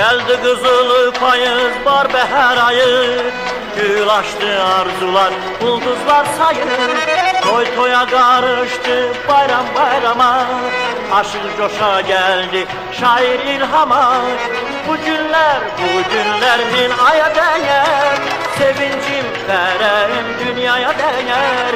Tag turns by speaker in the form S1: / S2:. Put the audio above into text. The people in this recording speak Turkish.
S1: Geldi kızılı payız var behar ayı. Gül açtı arzular bulduzlar sayı. Toy toya karıştı bayram bayrama. Aşık coşa geldi şair ilhama. Bu günler bu günler bin aya değer. Sevincim verem dünyaya değer.